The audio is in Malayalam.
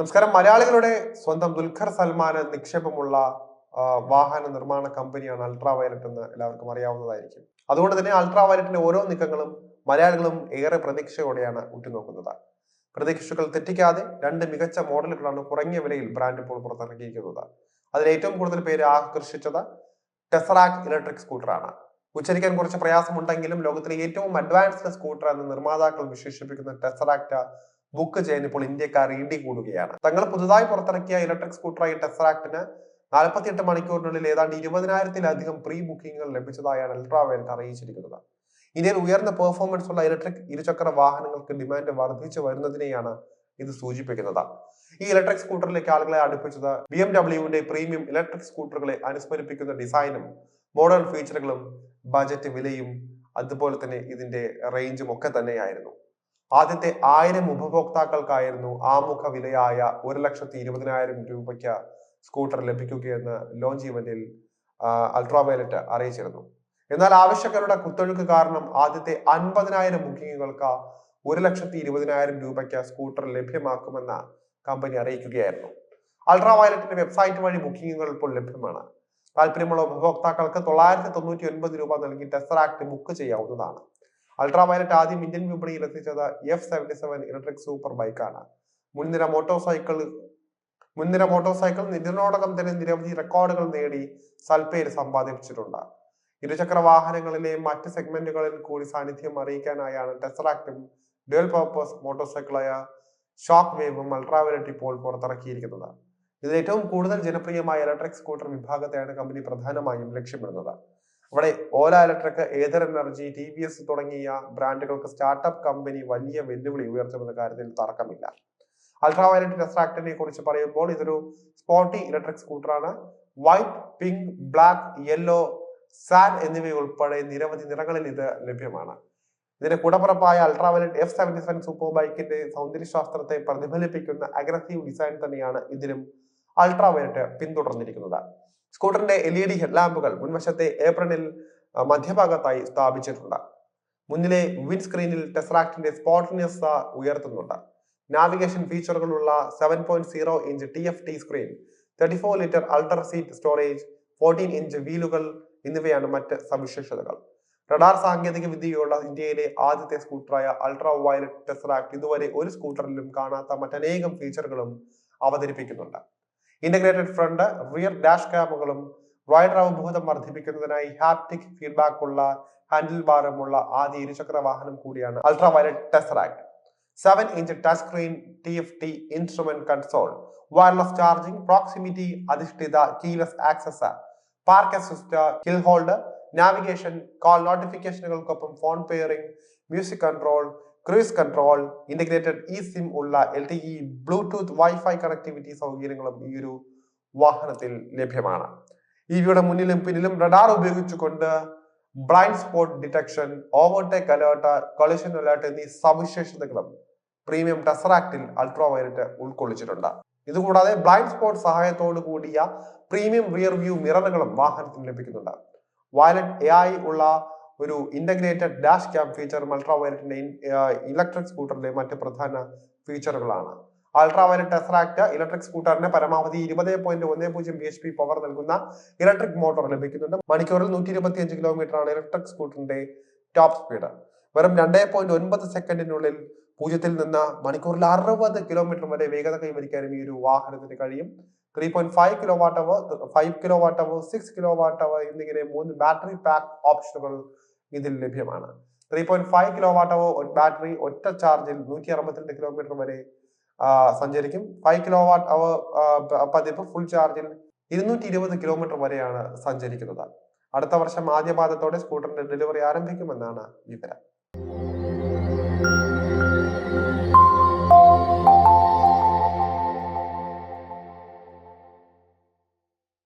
നമസ്കാരം. മലയാളികളുടെ സ്വന്തം ദുൽഖർ സൽമാന് നിക്ഷേപമുള്ള വാഹന നിർമ്മാണ കമ്പനിയാണ് അൾട്രാ വയലറ്റ് എന്ന് എല്ലാവർക്കും അറിയാവുന്നതായിരിക്കും. അതുകൊണ്ട് തന്നെ അൾട്രാ വയലറ്റിന്റെ ഓരോ നീക്കങ്ങളും മലയാളികളും ഏറെ പ്രതീക്ഷയോടെയാണ് ഉറ്റുനോക്കുന്നത്. പ്രതീക്ഷകൾ തെറ്റിക്കാതെ രണ്ട് മികച്ച മോഡലുകളാണ് കുറഞ്ഞ വിലയിൽ ബ്രാൻഡ് ഇപ്പോൾ പുറത്തിറക്കിയിരിക്കുന്നത് അതിൽ ഏറ്റവും കൂടുതൽ പേര് ആകർഷിച്ചത് ടെസറാക് ഇലക്ട്രിക് സ്കൂട്ടറാണ്. ഉച്ചരിക്കാൻ കുറച്ച് പ്രയാസമുണ്ടെങ്കിലും ലോകത്തിലെ ഏറ്റവും അഡ്വാൻസ്ഡ് സ്കൂട്ടർ എന്ന് നിർമ്മാതാക്കൾ വിശേഷിപ്പിക്കുന്ന ടെസറാക്ട് ബുക്ക് ചെയ്യാൻ ഇപ്പോൾ ഇന്ത്യക്കാർ ഇടി കൂടുകയാണ്. തങ്ങൾ പുതുതായി പുറത്തിറക്കിയ ഇലക്ട്രിക് സ്കൂട്ടറായ ടെസറാക്ടിന് നാൽപ്പത്തിയെട്ട് മണിക്കൂറിനുള്ളിൽ ഏതാണ്ട് ഇരുപതിനായിരത്തിലധികം പ്രീ ബുക്കിംഗുകൾ ലഭിച്ചതായാണ് അൾട്രാ വയലറ്റ് അറിയിച്ചിരിക്കുന്നത്. ഇന്ത്യയിൽ ഉയർന്ന പെർഫോമൻസ് ഉള്ള ഇലക്ട്രിക് ഇരുചക്ര വാഹനങ്ങൾക്ക് ഡിമാൻഡ് വർദ്ധിച്ചു വരുന്നതിനെയാണ് ഇത് സൂചിപ്പിക്കുന്നത്. ഈ ഇലക്ട്രിക് സ്കൂട്ടറിലേക്ക് ആളുകളെ അടുപ്പിച്ചത് ബി എം ഡബ്ല്യുവിന്റെ പ്രീമിയം ഇലക്ട്രിക് സ്കൂട്ടറുകളെ അനുസ്മരിപ്പിക്കുന്ന ഡിസൈനും മോഡേൺ ഫീച്ചറുകളും ബജറ്റ് വിലയും അതുപോലെ തന്നെ ഇതിന്റെ റേഞ്ചും ഒക്കെ തന്നെയായിരുന്നു. ആദ്യത്തെ ആയിരം ഉപഭോക്താക്കൾക്കായിരുന്നു ആമുഖ വിലയായ ഒരു ലക്ഷത്തി ഇരുപതിനായിരം രൂപയ്ക്ക് സ്കൂട്ടർ ലഭിക്കുകയെന്ന് ലോഞ്ച് ഇവന്റിൽ അൾട്രാ വയലറ്റ് അറിയിച്ചിരുന്നു. എന്നാൽ ആവശ്യക്കാരുടെ കുത്തൊഴുക്ക് കാരണം ആദ്യത്തെ അൻപതിനായിരം ബുക്കിങ്ങുകൾക്ക് ഒരു ലക്ഷത്തി ഇരുപതിനായിരം രൂപയ്ക്ക് സ്കൂട്ടർ ലഭ്യമാക്കുമെന്ന് കമ്പനി അറിയിക്കുകയായിരുന്നു. അൾട്രാ വയലറ്റിന്റെ വെബ്സൈറ്റ് വഴി ബുക്കിങ്ങുകൾ ഇപ്പോൾ ലഭ്യമാണ്. താല്പര്യമുള്ള ഉപഭോക്താക്കൾക്ക് തൊള്ളായിരത്തി തൊണ്ണൂറ്റി ഒൻപത് രൂപ നൽകി ടെസ്റ്റർ ആക്ട് ബുക്ക് ചെയ്യാവുന്നതാണ്. അൾട്രാ വയലറ്റ് ആദ്യം ഇന്ത്യൻ വിപണിയിൽ എത്തിച്ചത് F seventy seven electric super ബൈക്കാണ് മുൻനിര മോട്ടോർ സൈക്കിൾ മുൻനിര മോട്ടോർ സൈക്കിൾ നിതിനോടകം തന്നെ നിരവധി റെക്കോർഡുകൾ നേടി സൽപ്പേര് സമ്പാദിച്ചിട്ടുണ്ട് ഇരുചക്ര വാഹനങ്ങളിലെ മറ്റ് സെഗ്മെന്റുകളിൽ കൂടി സാന്നിധ്യം അറിയിക്കാനായാണ് ടെസറാക്റ്റും ഡ്യുവൽ പർപ്പസ് മോട്ടോർ സൈക്കിളായ ഷോക്ക് വേവും അൾട്രാവയലറ്റ് ഇപ്പോൾ പുറത്തിറക്കിയിരിക്കുന്നത്. ഇതിൽ ഏറ്റവും കൂടുതൽ ജനപ്രിയമായ ഇലക്ട്രിക് സ്കൂട്ടർ വിഭാഗത്തെയാണ് കമ്പനി പ്രധാനമായും ലക്ഷ്യമിടുന്നത്. അവിടെ Ola electric Ather energy T V S തുടങ്ങിയ ബ്രാൻഡുകൾക്ക് സ്റ്റാർട്ടപ്പ് കമ്പനി വലിയ വെല്ലുവിളി ഉയർത്തുമെന്ന കാര്യത്തിൽ തർക്കമില്ല. അൾട്രാവയലറ്റ് ടെസ്ട്രാക്ടിനെ കുറിച്ച് പറയുമ്പോൾ ഇതൊരു സ്പോട്ടി ഇലക്ട്രിക് സ്കൂട്ടറാണ്. വൈറ്റ് പിങ്ക് ബ്ലാക്ക് യെല്ലോ സാൻ എന്നിവ ഉൾപ്പെടെ നിരവധി നിറങ്ങളിൽ ഇത് ലഭ്യമാണ്. ഇതിന്റെ കൂടപ്പുറപ്പായ Ultraviolette F seventy seven super ബൈക്കിന്റെ സൗന്ദര്യശാസ്ത്രത്തെ പ്രതിഫലിപ്പിക്കുന്ന അഗ്രസീവ് ഡിസൈൻ തന്നെയാണ് ഇതിലും അൾട്രാവയലറ്റ് പിന്തുടർന്നിരിക്കുന്നത്. സ്കൂട്ടറിന്റെ എൽ ഇ ഡി ഹെഡ്ലാമ്പുകൾ മുൻവശത്തെ ഏപ്രണിൽ മധ്യഭാഗത്തായി സ്ഥാപിച്ചിട്ടുണ്ട്. മുന്നിലെ വിൻഡ് സ്ക്രീനിൽ ടെസ്റാക്ടിന്റെ ഉയർത്തുന്നുണ്ട്. Navigation ഫീച്ചറുകളുള്ള seven point zero inch T F T screen thirty four litre alter seat storage fourteen inch വീലുകൾ എന്നിവയാണ് മറ്റ് സവിശേഷതകൾ. റഡാർ സാങ്കേതിക വിദ്യയുള്ള ഇന്ത്യയിലെ ആദ്യത്തെ സ്കൂട്ടറായ അൾട്രാ വയലറ്റ് ടെസ്റാക്ട് ഇതുവരെ ഒരു സ്കൂട്ടറിലും കാണാത്ത മറ്റനേകം ഫീച്ചറുകളും അവതരിപ്പിക്കുന്നുണ്ട്. ഇന്റഗ്രേറ്റഡ് ഫ്രണ്ട് റിയർ ഡാഷ് ക്യാമുകളും റൈഡർ അവബോധം വർദ്ധിപ്പിക്കുന്നതിനായി ഹാപ്റ്റിക് ഫീഡ്ബാക്ക് ഉള്ള ഹാൻഡിൽ ബാറുമുള്ള ആദ്യ ഇരുചക്ര വാഹനം കൂടിയാണ് Ultraviolette Tesseract seven inch touch screen T F T instrument console wireless charging proximity അധിഷ്ഠിത keyless access park assist hill hold navigation call നോട്ടിഫിക്കേഷനുകൾക്കൊപ്പം phone pairing music control cruise control integrated e SIM ഉള്ള L T E Bluetooth wifi connectivity സൗകര്യങ്ങളും ഈ ഒരു വാഹനത്തിൽ ലഭ്യമാണ്. ഇവയുടെ മുന്നിലും പിന്നിലും റഡാർ ഉപയോഗിച്ചുകൊണ്ട് blind spot detection overtake alert collision alert എന്നീ സവിശേഷതകളും പ്രീമിയം ടെസറാക്റ്റിൽ അൾട്രാ വയലറ്റ് ഉൾക്കൊള്ളിച്ചിട്ടുണ്ട്. ഇതുകൂടാതെ ബ്ലൈൻഡ് സ്പോട്ട് സഹായത്തോടു കൂടിയ പ്രീമിയം റിയർ വ്യൂ മിററുകളും വാഹനത്തിന് ലഭിക്കുന്നുണ്ട്. വയലറ്റ് എ ഉള്ള ഒരു ഇന്റഗ്രേറ്റഡ് ഡാഷ് ക്യാം ഫീച്ചർ അൾട്രാ വയലറ്റിന്റെ ഇലക്ട്രിക് സ്കൂട്ടറിലെ മറ്റ് പ്രധാന ഫീച്ചറുകളാണ് അൾട്രാ വയലറ്റ് ടെസ്റാക്ട് ഇലക്ട്രിക് സ്കൂട്ടറിന് പരമാവധി ഇരുപത് പോയിന്റ് ഒന്ന് പൂജ്യം ബി എച്ച് പി പവർ നൽകുന്ന ഇലക്ട്രിക് മോട്ടോർ ലഭിക്കുന്നുണ്ട്. മണിക്കൂറിൽ നൂറ്റി ഇരുപത്തി അഞ്ച് കിലോമീറ്റർ ആണ് ഇലക്ട്രിക് സ്കൂട്ടറിന്റെ ടോപ്പ് സ്പീഡ് വെറും രണ്ടേ പോയിന്റ് ഒൻപത് സെക്കൻഡിനുള്ളിൽ പൂജ്യത്തിൽ നിന്ന് മണിക്കൂറിൽ അറുപത് കിലോമീറ്റർ വരെ വേഗത കൈവരിക്കാനും ഈ ഒരു വാഹനത്തിന് കഴിയും. Three point five kilowatt hour five kilowatt hour six kilowatt hour എന്നിങ്ങനെ മൂന്ന് ബാറ്ററി പാക്ക് ഓപ്ഷനുകൾ ഇതിൽ ലഭ്യമാണ്. Three point five kilowatt hour battery ഒറ്റ ചാർജിൽ നൂറ്റി അറുപത്തിരണ്ട് കിലോമീറ്റർ വരെ സഞ്ചരിക്കും. ഫൈവ് കിലോ വാട്ട് അവർ പതിപ്പ് ഫുൾ ചാർജിൽ ഇരുന്നൂറ്റി ഇരുപത് കിലോമീറ്റർ വരെയാണ് സഞ്ചരിക്കുന്നത്. അടുത്ത വർഷം ആദ്യ പാദത്തോടെ സ്കൂട്ടറിന്റെ ഡെലിവറി ആരംഭിക്കുമെന്നാണ് വിവരം.